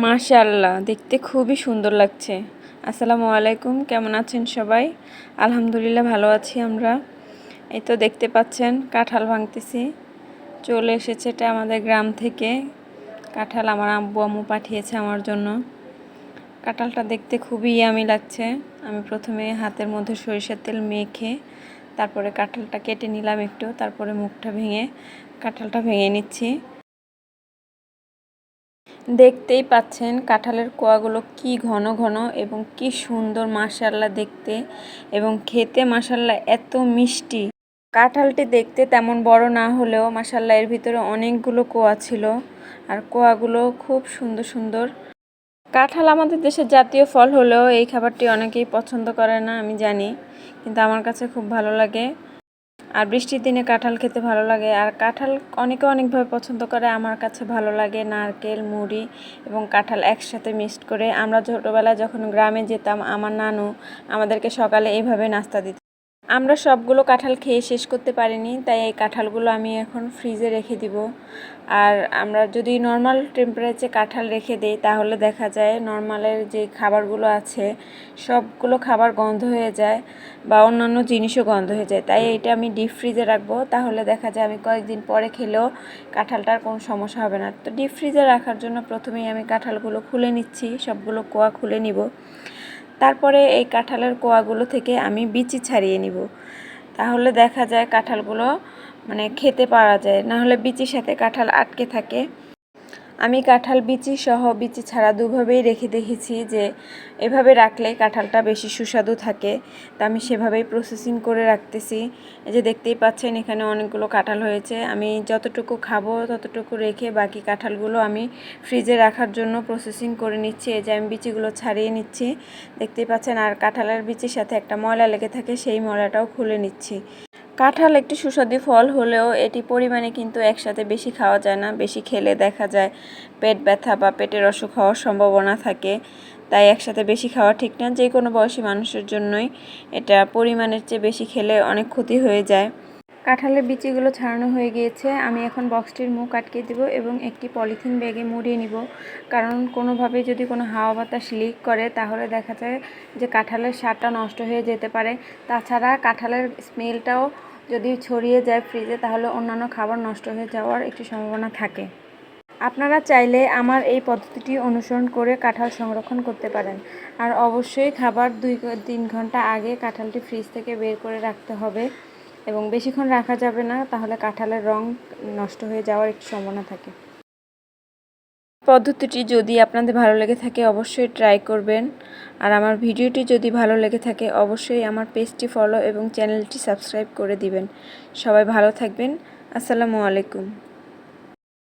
মাশাআল্লাহ, দেখতে খুবই সুন্দর লাগছে। আসসালামু আলাইকুম, কেমন আছেন সবাই? আলহামদুলিল্লাহ ভালো আছি আমরা। এই তো দেখতে পাচ্ছেন, কাঁঠাল ভাঙতেছি। চলে এসেছে এটা আমাদের গ্রাম থেকে। কাঁঠাল আমার আব্বু আম্মু পাঠিয়েছে আমার জন্য। কাঁঠালটা দেখতে খুবই ইয়ামি লাগছে। আমি প্রথমে হাতের মধ্যে সরিষার তেল মেখে তারপরে কাঁঠালটা কেটে নিলাম একটু, তারপরে মুখটা ভেঙে কাঁঠালটা ভেঙে নিচ্ছি। দেখতেই পাচ্ছেন কাঁঠালের কোয়াগুলো কি ঘন ঘন এবং কি সুন্দর মাসাল্লা দেখতে এবং খেতে মাসাল্লা এত মিষ্টি। কাঁঠালটি দেখতে তেমন বড় না হলেও মাসাল্লা এর ভিতরে অনেকগুলো কোয়া ছিল আর কোয়াগুলো খুব সুন্দর সুন্দর। কাঁঠাল আমাদের দেশের জাতীয় ফল হলেও এই খাবারটি অনেকেই পছন্দ করে না, আমি জানি, কিন্তু আমার কাছে খুব ভালো লাগে। আর বৃষ্টির দিনে কাঁঠাল খেতে ভালো লাগে। আর কাঁঠাল অনেকে অনেকভাবে পছন্দ করে, আমার কাছে ভালো লাগে নারকেল, মুড়ি এবং কাঁঠাল একসাথে মিক্সড করে। আমরা ছোটোবেলায় যখন গ্রামে যেতাম, আমার নানু আমাদেরকে সকালে এইভাবে নাস্তা দিত। আমরা সবগুলো কাঁঠাল খেয়ে শেষ করতে পারিনি, তাই এই কাঁঠালগুলো আমি এখন ফ্রিজে রেখে দিব। আর আমরা যদি নর্মাল টেম্পারেচারে কাঁঠাল রেখে দিই, তাহলে দেখা যায় নর্মালের যে খাবারগুলো আছে, সবগুলো খাবার গন্ধ হয়ে যায় বা অন্যান্য জিনিসও গন্ধ হয়ে যায়। তাই এটা আমি ডিপ ফ্রিজে রাখব। তাহলে দেখা যায় আমি কয়েকদিন পরে খেলেও কাঁঠালটার কোনো সমস্যা হবে না। তো ডিপ ফ্রিজে রাখার জন্য প্রথমেই আমি কাঁঠালগুলো খুলে নিচ্ছি, সবগুলো কোয়া খুলে নিব। তারপরে এই কাঁঠালের কোয়াগুলো থেকে আমি বিচি ছাড়িয়ে নিব। তাহলে দেখা যায় কাঁঠালগুলো মানে খেতে পারা যায়। না হলে বিচির সাথে কাঁঠাল আটকে থাকে। আমি কাঁঠাল বিচি সহ বিচি ছাড়া দুভাবেই রেখে দেখেছি যে এভাবে রাখলে কাঁঠালটা বেশি সুস্বাদু থাকে। তা আমি সেভাবেই প্রসেসিং করে রাখতেছি। যে দেখতেই পাচ্ছেন, এখানে অনেকগুলো কাঁঠাল হয়েছে। আমি যতটুকু খাব ততটুকু রেখে বাকি কাঁঠালগুলো আমি ফ্রিজে রাখার জন্য প্রসেসিং করে নিচ্ছি। এই যে আমি বিচিগুলো ছাড়িয়ে নিচ্ছি। দেখতেই পাচ্ছেন, আর কাঁঠালের বিচির সাথে একটা ময়লা লেগে থাকে, সেই ময়লাটাও খুলে নিচ্ছি। কাঁঠাল একটি সুস্বাদু ফল হলেও এটি পরিমাণে কিন্তু একসাথে বেশি খাওয়া যায় না, বেশি খেলে দেখা যায় পেট ব্যথা বা পেটের অসুখ হওয়ার সম্ভাবনা থাকে। তাই একসাথে বেশি খাওয়া ঠিক না, যে কোনো বয়সী মানুষের জন্যই এটা পরিমাণের চেয়ে বেশি খেলে অনেক ক্ষতি হয়ে যায়। কাঁঠালের বিচিগুলো ছাড়ানো হয়ে গিয়েছে। আমি এখন বক্সটির মুখ আটকে দিব এবং একটি পলিথিন ব্যাগে মুড়িয়ে নিব। কারণ কোনোভাবে যদি কোনো হাওয়া বাতাস লিক করে, তাহলে দেখা যায় যে কাঁঠালের স্বাদটা নষ্ট হয়ে যেতে পারে। তাছাড়া কাঁঠালের স্মেলটাও যদি ছড়িয়ে যায় ফ্রিজে তাহলে অন্যান্য খাবার নষ্ট হয়ে যাওয়ার একটি সম্ভাবনা থাকে। আপনারা চাইলে আমার এই পদ্ধতিটি অনুসরণ করে কাঁঠাল সংরক্ষণ করতে পারেন। আর অবশ্যই খাবার দুই তিন ঘণ্টা আগে কাঁঠালটি ফ্রিজ থেকে বের করে রাখতে হবে। এবং বেশিক্ষণ রাখা যাবে না, তাহলে কাঁঠালের রং নষ্ট হয়ে যাওয়ার একটু সম্ভাবনা থাকে। পদ্ধতিটি যদি আপনাদের ভালো লেগে থাকে, অবশ্যই ট্রাই করবেন। আর আমার ভিডিওটি যদি ভালো লেগে থাকে, অবশ্যই আমার পেজটি ফলো এবং চ্যানেলটি সাবস্ক্রাইব করে দিবেন। সবাই ভালো থাকবেন। আসসালামু আলাইকুম।